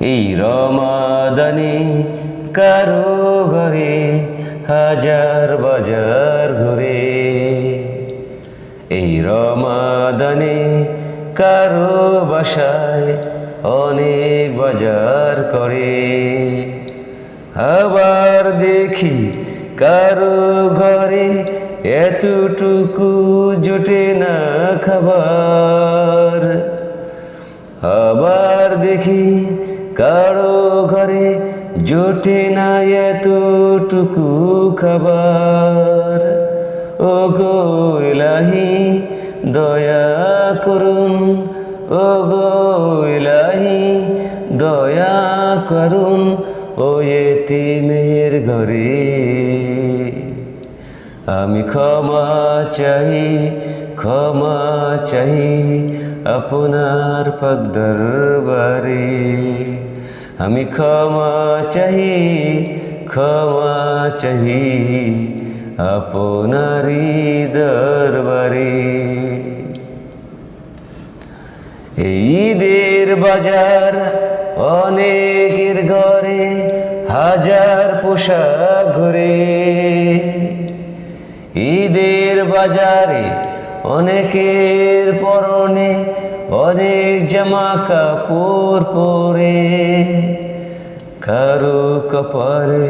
এই রমাদানে কারও ঘরে হাজার বাজার ঘুরে। এই রমাদানে কারও বাসায় অনেক বাজার করে। আবার দেখি কারও ঘরে এতটুকু জোটে না খাবার। আবার দেখি ঘরে জোটে না এতটুকু খাবার। ও গো দয়া করুন। ও গো দয়া করুন। ও এতিমের ঘরে। আমি ক্ষমা চাই ক্ষমা চাই আপনার পাক দরবারে। আমি ক্ষমা চাই ক্ষমা চাই আপনারই দরবারে ঈদের বাজার অনেকের ঘরে হাজার পোশাক ঘরে। ঈদের বাজারে অনেকের পরনে অনেক জামা কাপড় পরে, কারও কপালে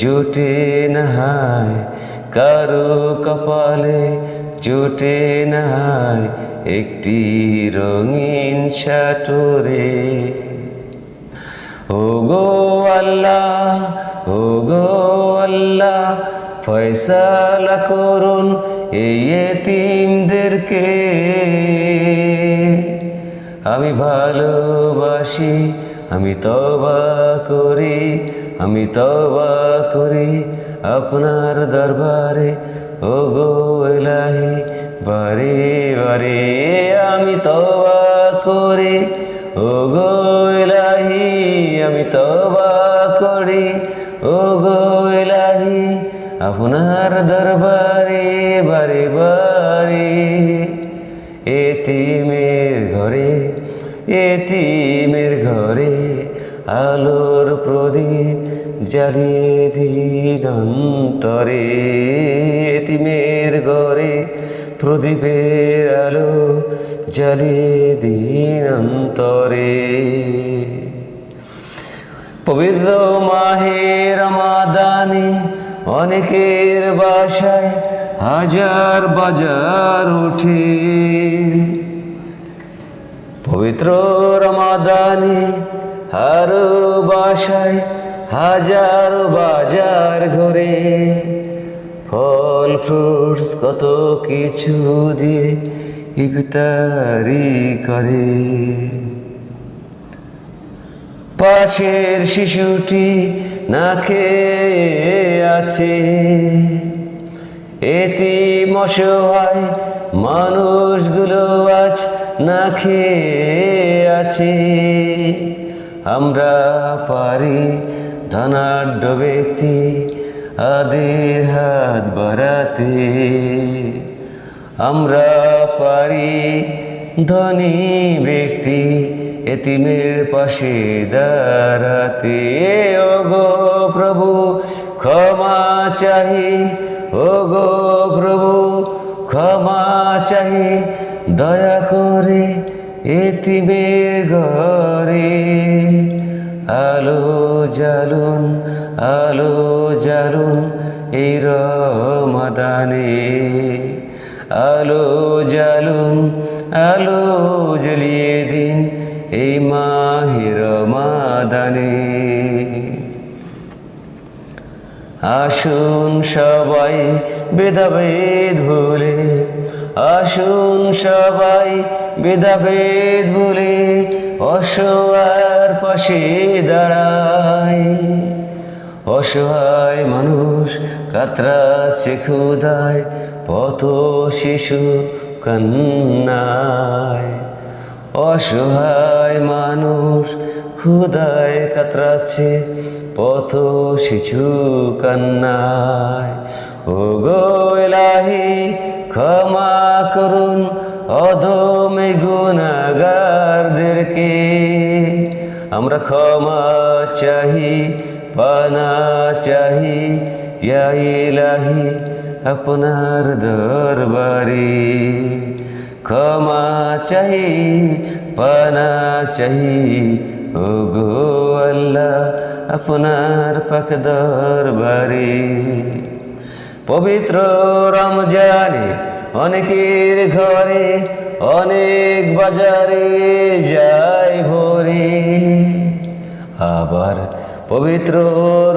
জুটে নাহায় কারও কপালে জুটে নাহায় একটি রঙিন শাটরে। ও গো আল্লাহ ও গো আল্লাহ, ফয়সালা করুন এই এতিমদেরকে। আমি ভালোবাসি, আমি তবা করি, আমি তবা করি আপনার দরবারে। ও গো এলাহি বারে বারে আমি তবা করি। ও গো এলাহি আমি তবা করি। ও গো এলাহি আপনার দরবারে বারে বারে এতিমের ঘরে আলোর প্রদীপ জ্বালিয়ে দিন অন্তরে। এতিমের ঘরে প্রদীপের আলো জ্বালিয়ে দিন অন্তরে। পবিত্র মাহের মাদানি অনেকের বাসায় হাজার বাজার ওঠে। পবিত্র রমাদানে হার বাসায় হাজার বাজার ঘরে। ফল, ফ্রুটস কত কিছু দিয়ে ইফতারি করে। পাশের শিশুটি না খেয়ে আছে। এতি মশায় মানুষগুলো আজ না খেয়ে আছে। আমরা পারি ধনাঢ্য ব্যক্তি, আদের হাত বাড়াতে। আমরা পারি ধনী ব্যক্তি, এতিমের পাশে দাঁড়াতে। ও গো প্রভু, ক্ষমা চাহি। ও গো প্রভু, ক্ষমা চাহি। দয়া করে এতিমের ঘরে আলো জ্বালুন আলো জ্বালুন এই রমাদানে। আলো জ্বালুন, আলো জ্বালিয়ে দিন এই মাহির মাদানে আসুন সবাই বেদাভেদ ভুলে আসুন সবাই বেদাভেদ বলে অসহার পাশে দাঁড়ায় অসহায় মানুষ কাতরাচ্ছে ক্ষুদায় পথ শিশু কন্যায় অসহায় মানুষ ক্ষুদায় কাতরাচ্ছে, পথ শিশু কান্নায়। ও গো ক্ষমা করুন, অধমে গুণাগারদেরকে। আমরা ক্ষমা চাহি, পানা চাহি, ইয়া ইলাহি, আপনার দরবারে। ক্ষমা চাহি, পানা চাহি ও গো আল্লাহ, আপনার পাক দরবারে। পবিত্র রমজানে, অনেকের ঘরে, অনেক বাজারে যায় ভরে। আবার পবিত্র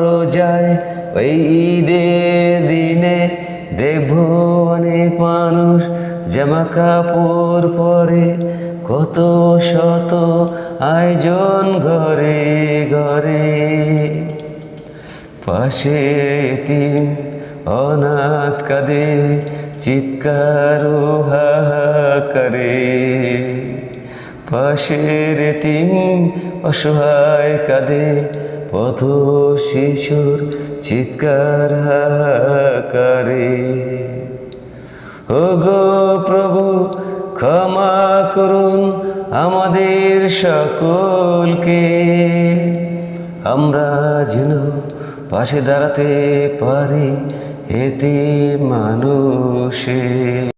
রোজায় ওই ঈদের দিনে দেখব অনেক মানুষ জামা কাপড় পরে, কত শত আয়োজন ঘরে ঘরে। পাশে তিন অনাথ কাঁদে, চিৎকার হাহাকারে। পাশের তিন অসহায় কাঁদে, পথ শিশুর চিৎকার হাহাকারে। ও গো প্রভু, ক্ষমা করুন আমাদের সকলকে। আমরা যেন পাশে দাঁড়াতে পারি এতে মানুষে